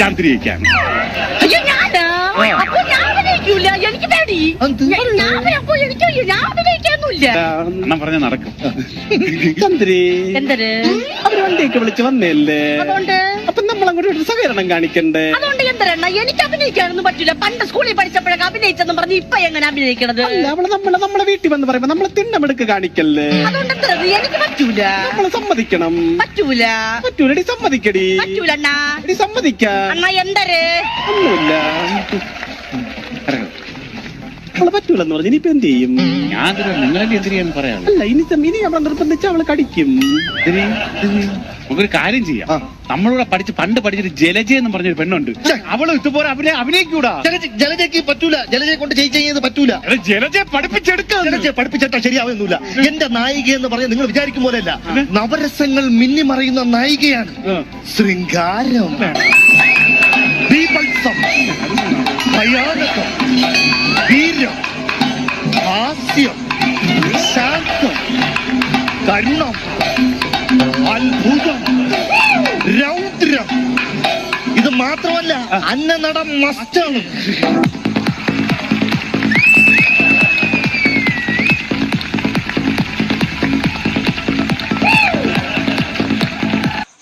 ചന്ദ്രികയ്ക്കാണ് അയ്യോ ഞാനാ? അപ്പൊ ഞാൻ അഭിനയിക്കൂല? എനിക്ക് പേടി? ഞാൻ അപ്പൊ എനിക്ക്. ഞാൻ അഭിനയിക്കാനൊന്നുമില്ല. പറഞ്ഞ നടക്കും. ചന്ദ്രി. അവർ വണ്ടിയൊക്കെ വിളിച്ച് വന്നല്ലേ? അതുകൊണ്ട്. അപ്പൊ അങ്ങോട്ട് ഒരു സഹകരണം കാണിക്കണ്ടേ? അതുകൊണ്ട് എന്തരെണ്ണ എനിക്ക് അഭിനയിക്കാനൊന്നും പറ്റില്ല പണ്ട് സ്കൂളിൽ പഠിച്ചപ്പോഴൊക്കെ അഭിനയിച്ചെന്നും പറഞ്ഞ് ഇപ്പൊ എങ്ങനെ അഭിനയിക്കണത്? അല്ല അവൾ നമ്മളെ നമ്മളെ വീട്ടിൽ വന്ന് പറയുമ്പോ നമ്മളെ തിണ്ണമെടുക്ക് കാണിക്കല്ലേ? അതുകൊണ്ട് എന്തരത് എനിക്ക് പറ്റൂല. നമ്മൾ സമ്മതിക്കണം. പറ്റൂല. പറ്റൂലടി സമ്മതിക്കടി. പറ്റൂല അണ്ണാ. എടി സമ്മതിക്ക. അണ്ണ എന്തര്? ഒന്നുമില്ല. അവൾ പറ്റൂലെന്ന് പറഞ്ഞു ഇനിയിപ്പോ എന്ത് ചെയ്യും? ഞാൻ നിങ്ങളെ എന്തിനാന്ന് പറയാനുള്ളത് അല്ല ഇനി ഇനി അവളെ നിർബന്ധിച്ച് അവളെ കടിക്കും. നമുക്കൊരു കാര്യം ചെയ്യാം. നമ്മളിവിടെ പഠിച്ച് പണ്ട് പഠിച്ചിട്ട് ജലജ എന്ന് പറഞ്ഞൊരു പെണ്ണുണ്ട്. അവളും ഇതുപോലെ അവനെ അഭിനയിക്കൂടാ. ജലജ ജലജയ്ക്ക് പറ്റൂല. ജലജയെ കൊണ്ട് ചെയ്യുന്നത് പറ്റൂല. ജലജ പഠിപ്പിച്ചെടുക്കാം പഠിപ്പിച്ചിട്ടാ ശരിയാവുന്നില്ല എന്റെ നായിക എന്ന് പറഞ്ഞ നിങ്ങൾ വിചാരിക്കും പോലെയല്ല. നവരസങ്ങൾ മിന്നിമറിയുന്ന നായികയാണ്. ശൃംഗാരം. ഭയാനകം വീര്യം. ഹാസ്യം. ശാന്തം. കരുണം. അത്ഭുതം. രൗദ്രം. ഇത് മാത്രമല്ല അന്നനടം മസ്റ്റാണ്.